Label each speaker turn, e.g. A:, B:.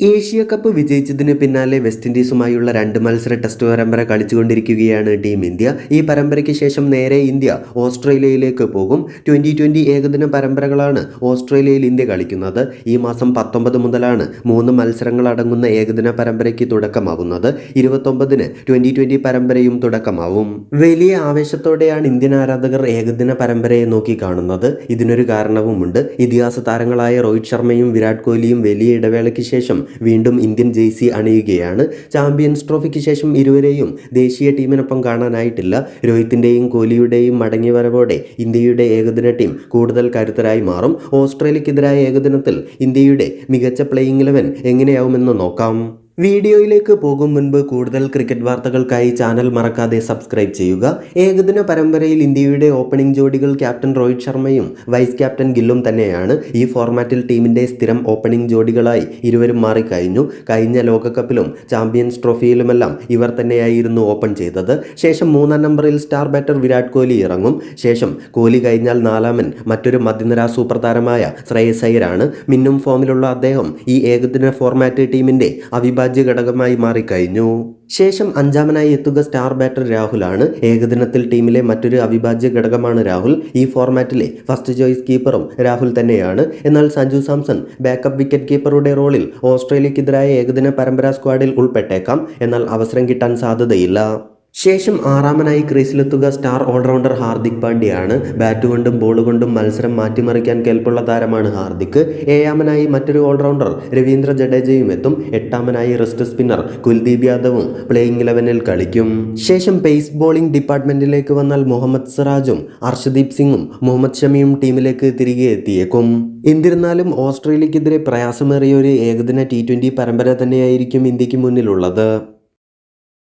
A: Asia cup വിജയിച്ചതിന് പിന്നാലെ west ഇൻഡീസുമായുള്ള രണ്ട് മത്സര ടെസ്റ്റ് പരമ്പര കളിച്ചുകൊണ്ടിരിക്കുകയാണ് ടീം ഇന്ത്യ. ഈ പരമ്പരയ്ക്ക് ശേഷം നേരെ ഇന്ത്യ ഓസ്ട്രേലിയയിലേക്ക് പോകും. ട്വന്റി ട്വന്റി ഏകദിന പരമ്പരകളാണ് ഓസ്ട്രേലിയയിൽ ഇന്ത്യ കളിക്കുന്നത്. ഈ മാസം പത്തൊമ്പത് മുതലാണ് മൂന്ന് മത്സരങ്ങൾ അടങ്ങുന്ന ഏകദിന പരമ്പരയ്ക്ക് തുടക്കമാകുന്നത് ഇരുപത്തൊമ്പതിന് ട്വന്റി ട്വന്റി പരമ്പരയും തുടക്കമാവും. വലിയ ആവേശത്തോടെയാണ് ഇന്ത്യൻ ആരാധകർ ഏകദിന പരമ്പരയെ നോക്കി കാണുന്നത്. ഇതിനൊരു കാരണവുമുണ്ട്. ഇതിഹാസ താരങ്ങളായ രോഹിത് ശർമ്മയും വിരാട് കോഹ്ലിയും വലിയ ഇടവേളയ്ക്ക് ശേഷം വീണ്ടും ഇന്ത്യൻ ജേഴ്സി അണിയുകയാണ്. ചാമ്പ്യൻസ് ട്രോഫിക്ക് ശേഷം ഇരുവരെയും ദേശീയ ടീമിനൊപ്പം കാണാനായിട്ടില്ല. രോഹിത്തിന്റെയും കോഹ്ലിയുടെയും മടങ്ങിവരവോടെ ഇന്ത്യയുടെ ഏകദിന ടീം കൂടുതൽ കരുത്തരായി മാറും. ഓസ്ട്രേലിയക്കെതിരായ ഏകദിനത്തിൽ ഇന്ത്യയുടെ മികച്ച പ്ലേയിങ് ഇലവൻ എങ്ങനെയാവുമെന്ന് നോക്കാം. വീഡിയോയിലേക്ക് പോകും മുൻപ് കൂടുതൽ ക്രിക്കറ്റ് വാർത്തകൾക്കായി ചാനൽ മറക്കാതെ സബ്സ്ക്രൈബ് ചെയ്യുക. ഏകദിന പരമ്പരയിൽ ഇന്ത്യയുടെ ഓപ്പണിംഗ് ജോഡികൾ ക്യാപ്റ്റൻ രോഹിത് ശർമ്മയും വൈസ് ക്യാപ്റ്റൻ ഗില്ലും തന്നെയാണ്. ഈ ഫോർമാറ്റിൽ ടീമിന്റെ സ്ഥിരം ഓപ്പണിംഗ് ജോഡികളായി ഇരുവരും മാറിക്കഴിഞ്ഞു. കഴിഞ്ഞ ലോകകപ്പിലും ചാമ്പ്യൻസ് ട്രോഫിയിലുമെല്ലാം ഇവർ തന്നെയായിരുന്നു ഓപ്പൺ ചെയ്തത്. ശേഷം മൂന്നാം നമ്പറിൽ സ്റ്റാർ ബാറ്റർ വിരാട് കോഹ്ലി ഇറങ്ങും. ശേഷം കോഹ്ലി കഴിഞ്ഞാൽ നാലാമൻ മറ്റൊരു മധ്യനിര സൂപ്പർ താരമായ ശ്രേയസ് അയ്യരാണ്. മിന്നും ഫോമിലുള്ള അദ്ദേഹം ഈ ഏകദിന ഫോർമാറ്റ് ടീമിന്റെ അവിഭാജ്യ ഘടകമായി മാറിക്കഴിഞ്ഞു. ശേഷം അഞ്ചാമനായി എത്തുക സ്റ്റാർ ബാറ്റർ രാഹുലാണ്. ഏകദിനത്തിൽ ടീമിലെ മറ്റൊരു അവിഭാജ്യ ഘടകമാണ് രാഹുൽ. ഈ ഫോർമാറ്റിലെ ഫസ്റ്റ് ചോയ്സ് കീപ്പറും രാഹുൽ തന്നെയാണ്. എന്നാൽ സഞ്ജു സാംസൺ ബാക്കപ്പ് വിക്കറ്റ് കീപ്പറുടെ റോളിൽ ഓസ്ട്രേലിയക്കെതിരായ ഏകദിന പരമ്പര സ്ക്വാഡിൽ ഉൾപ്പെട്ടേക്കാം. എന്നാൽ അവസരം കിട്ടാൻ സാധ്യതയില്ല. ശേഷം ആറാമനായി ക്രീസിലെത്തുക സ്റ്റാർ ഓൾറൗണ്ടർ ഹാർദിക് പാണ്ഡ്യയാണ്. ബാറ്റ് കൊണ്ടും ബോൾ കൊണ്ടും മത്സരം മാറ്റിമറിക്കാൻ കേൾപ്പുള്ള താരമാണ് ഹാർദിക്. ഏഴാമനായി മറ്റൊരു ഓൾറൗണ്ടർ രവീന്ദ്ര ജഡേജയും എത്തും. എട്ടാമനായി റിസ്റ്റ് സ്പിന്നർ കുൽദീപ് യാദവും പ്ലേയിങ് ഇലവനിൽ കളിക്കും. ശേഷം പേസ് ബോളിംഗ് ഡിപ്പാർട്ട്മെന്റിലേക്ക് വന്നാൽ മുഹമ്മദ് സിറാജും അർഷദീപ് സിംഗും മുഹമ്മദ് ഷമിയും ടീമിലേക്ക് തിരികെ എത്തിയേക്കും. എന്നിരുന്നാലും ഓസ്ട്രേലിയക്കെതിരെ പ്രയാസമേറിയ ഒരു ഏകദിന ടി പരമ്പര തന്നെയായിരിക്കും ഇന്ത്യയ്ക്ക് മുന്നിലുള്ളത്.